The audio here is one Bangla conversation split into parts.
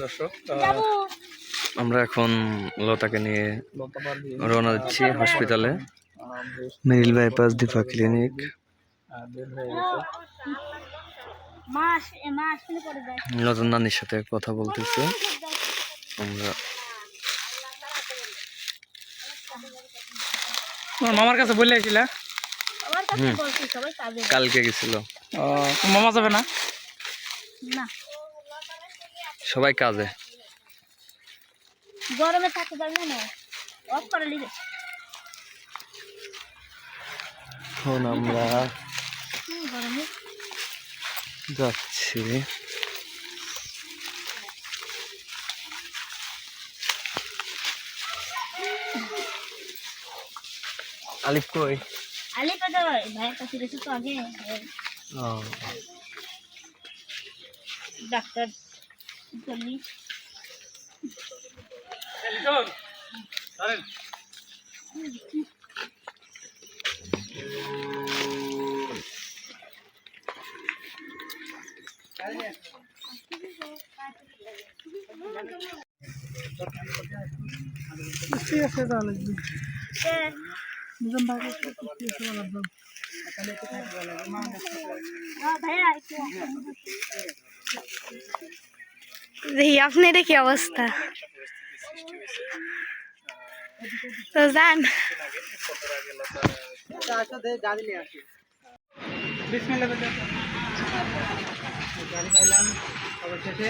দর্শক আমরা এখন লতাকে নিয়ে রওনা দিচ্ছি হসপিটালে মেরিল বাইপাস দীপা ক্লিনিক। হয়ে নতুন নানির সাথে কথা বলতেছে। আমরা মামার কাছে বলে যায়। কালকে গেছিল। মামা যাবে না? না। সবাই কাজে। গরমে থাকতে পারবে না। অফ করে লিখে। এখন আমরা যাচ্ছি। আলিফ কই? আলি পেতে ভাইয়ের কাছে তো আগে। ডাক্তার বললি ঠিক আছে তাহলে সে হ্যাঁ, ভাইয়া একটু দেখি আপনার কি অবস্থা? তো যান। গাড়ি পাইলাম অবশেষে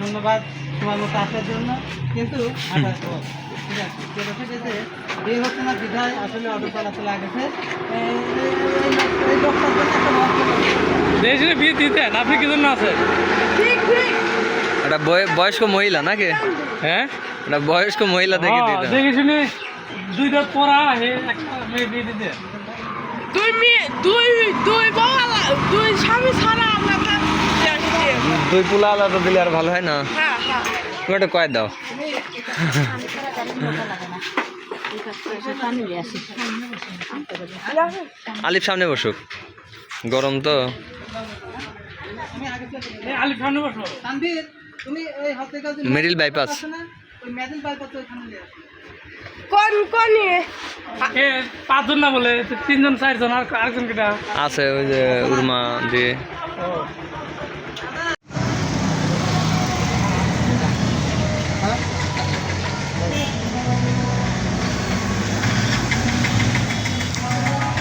ধন্যবাদ তোমার মতো আসার জন্য কিন্তু হাঁটার পথ ঠিক আছে যেটা যে বিয়ে হচ্ছে না বিধায় আসলে অটো মহৎ কাজ। দেশে বিয়ে দিতেন আপনি কি জন্য আছেন? এটা বয়- বয়স্ক মহিলা নাকি? হ্যাঁ? এটা বয়স্ক মহিলা দেখে দিল দেখে শুনে দুই পড়া হে একটা মেয়ে বিয়ে দিতে। দুই মেয়ে দুই দুই বউ দুই স্বামী ছাড়া আলাদা দুই পোলা আলাদা দিলে আর ভালো হয় না? হ্যাঁ হ্যাঁ। তুমি একটা কয় দাও? আলিফ সামনে বসুক। গরম তো। আলি সামনে বসো। তানভীর। তুমি এই বাইপাস আছে না ওই বাইপাস ওইখানে নিয়ে কোন কোন এ? পাঁচজন না বলে তিনজন চারজন আর আরেকজন কেটা? আছে ওই যে উর্মা দিয়ে।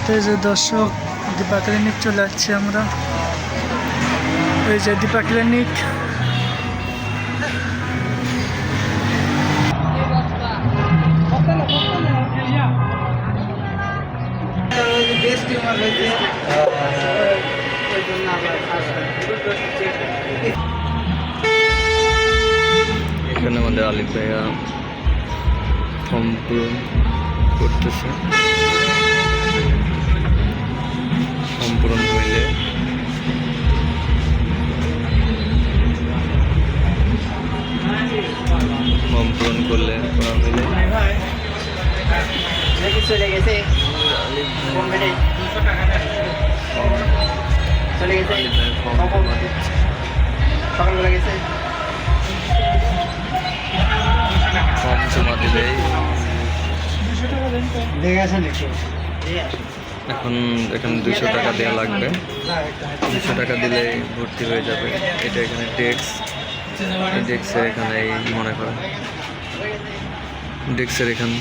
এই যে দর্শক দীপা ক্লিনিক চলে যাচ্ছি আমরা। এই যে দীপা ক্লিনিক এখানে আমাদের আলিফ ভাইয়া ফর্ম পূরণ করতেছে ফর্ম পূরণ হইলে ফর্ম পূরণ করলে করা হইলে চলে সকালবেলা গেছে জমা দিলেই দেখে আসেন একটু এখন এখানে দুশো টাকা দেওয়া লাগবে। দুশো টাকা দিলে ভর্তি হয়ে যাবে। এটা এখানে এই ডেস্কের এখানে এই মনে করো। ডেস্কের এখানে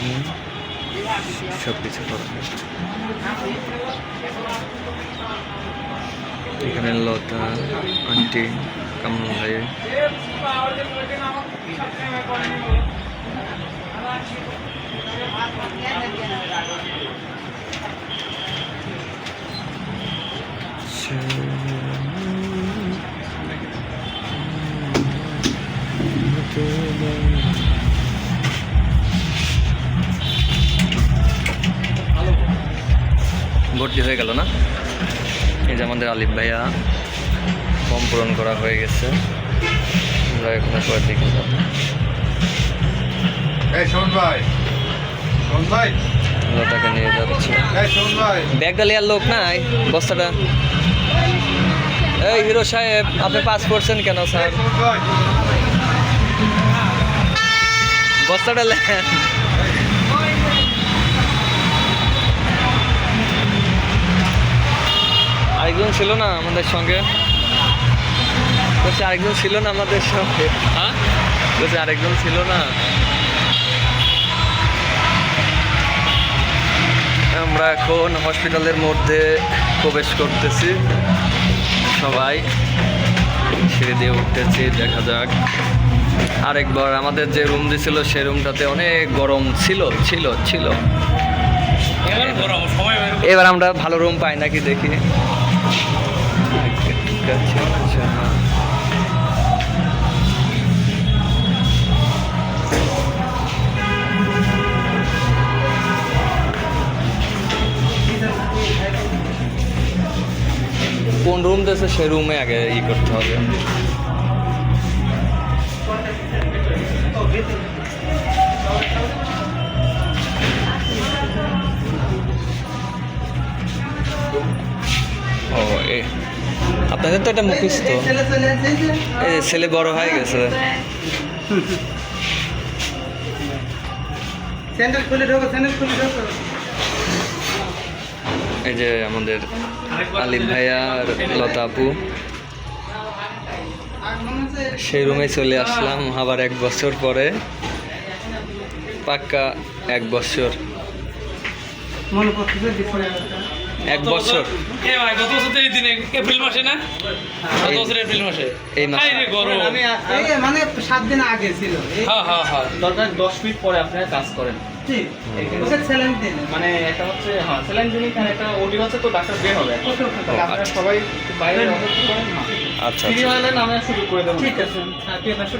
সব কিছু করা। এখানে লতা আন্টি কামন ভাই। ভর্তি হয়ে গেল না? যে আমাদের আলিফ ভাইয়া ফর্ম পূরণ করা হয়ে গেছে। আমরা এখানে পরের দিকে যাব। লতাকে নিয়ে যাচ্ছি। এই ব্যাগটা লিয়ার লোক নাই বস্তাটা। এই হিরো সাহেব আপনি পাস করছেন কেন স্যার? বস্তাটা লেন। আরেকজন ছিল না আমাদের সঙ্গে? বলছে আরেকজন ছিল না আমাদের সঙ্গে। হ্যাঁ? বলছে আরেকজন ছিল না। আমরা এখন হসপিটালের মধ্যে প্রবেশ করতেছি। সবাই সিঁড়ি দিয়ে উঠতেছি দেখা যাক। আরেকবার আমাদের যে রুম দিছিল সেই রুমটাতে অনেক গরম ছিল ছিল ছিল। এবার আমরা ভালো রুম পাই নাকি দেখি। কোন রুম দিয়েছে সেই রুমে আগে ই করতে হবে। ও এ আপনাদের তো এটা মুখস্থ। এই যে। ছেলে বড় হয়ে গেছে। এই যে আমাদের আলিফ ভাইয়া আর লতা আপু। সেই রুমে চলে আসলাম আবার এক বছর পরে। পাক্কা এক বছর। মনে এক বছর এ ভাই গত বছর তো এই দিনে এপ্রিল মাসে না? গত বছর এপ্রিল মাসে। এই মাসে। রে গরম। আমি এই মানে সাত দিন আগে ছিল। হ্যাঁ হ্যাঁ হ্যাঁ। দরকার দশ মিনিট পরে আপনারা কাজ করেন। মানে হচ্ছে হ্যাঁ স্যালাইন জন্য আর একটা ওটি হচ্ছে তো ডাক্তার বের হবে আপনারা আচ্ছা। সবাই বাইরে অপেক্ষা করেন আচ্ছা ফ্রি আচ্ছা হলে আমরা শুরু করে দেবো। ঠিক আছে।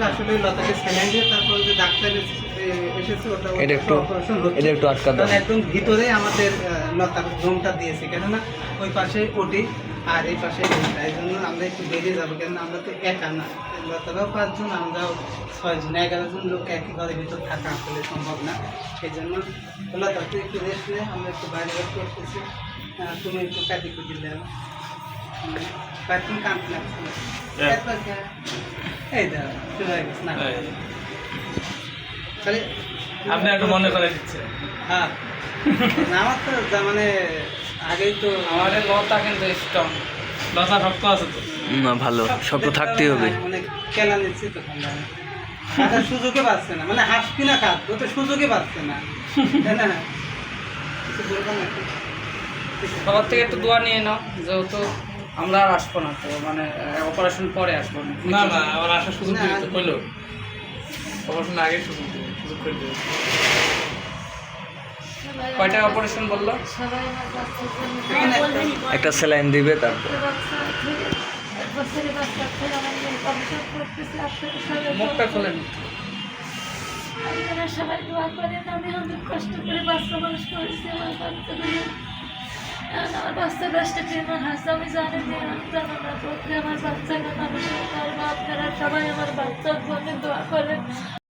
আসলে লতাকে স্যালাইন দিয়ে তারপর যে ডাক্তার এসেছে ওটা এটা একটু এটা একটু আটকা দাও। একদম ভিতরে আমাদের লতার রুমটা দিয়েছে কেননা ওই পাশে ওটি আর এই পাশে এই জন্য আমরা একটু বেরিয়ে যাব কেননা আমরা তো একা না। লতারাও পাঁচজন আমরাও ছয়জন। এগারো জন লোক একই ঘরের ভিতর থাকা আসলে সম্ভব না। সেই জন্য লতা তুই একটু রেস্ট নে আমরা একটু বাইরে বের করতেছি। তুমি একটু কাটি কুটি দাও কাটি কাঁপ লাগছে এই দাও হয়ে গেছে। না। খালি আপনি একটু মনে করে দিচ্ছে হ্যাঁ। আমার তো মানে আগেই তো আমাদের লতা কিন্তু স্ট্রং লতা শক্ত আছে তো। না ভালো। সব তো থাকতেই হবে। মানে খেলা নিচ্ছি তো ঠান্ডা। হাঁটার সুযোগে পাচ্ছে না। মানে হাসপি না ও তো সুযোগে পাচ্ছে না। তাই না? কিছু বলব না সবার থেকে একটু দোয়া নিয়ে নাও যেহেতু আমরা আর আসব না তো মানে অপারেশন পরে আসব না। না না আমার আসার সুযোগ দিবে তো কইলো। অবশ্য না আগে সুযোগ দিবে করে দেবে কয়টা অপারেশন বলল একটা স্যালাইন দিবে তারপর মুখটা খোলেন সবাই দোয়া করেন আমি অনেক কষ্ট করে বাচ্চা মানুষ করেছি আমার বাচ্চাগুলো আমার বাচ্চা দশটা ট্রেনার হাসে আমি জানি যে আমি জানো না আমার বাচ্চাকে মানুষ আপনারা সবাই আমার বাচ্চার জন্য দোয়া করেন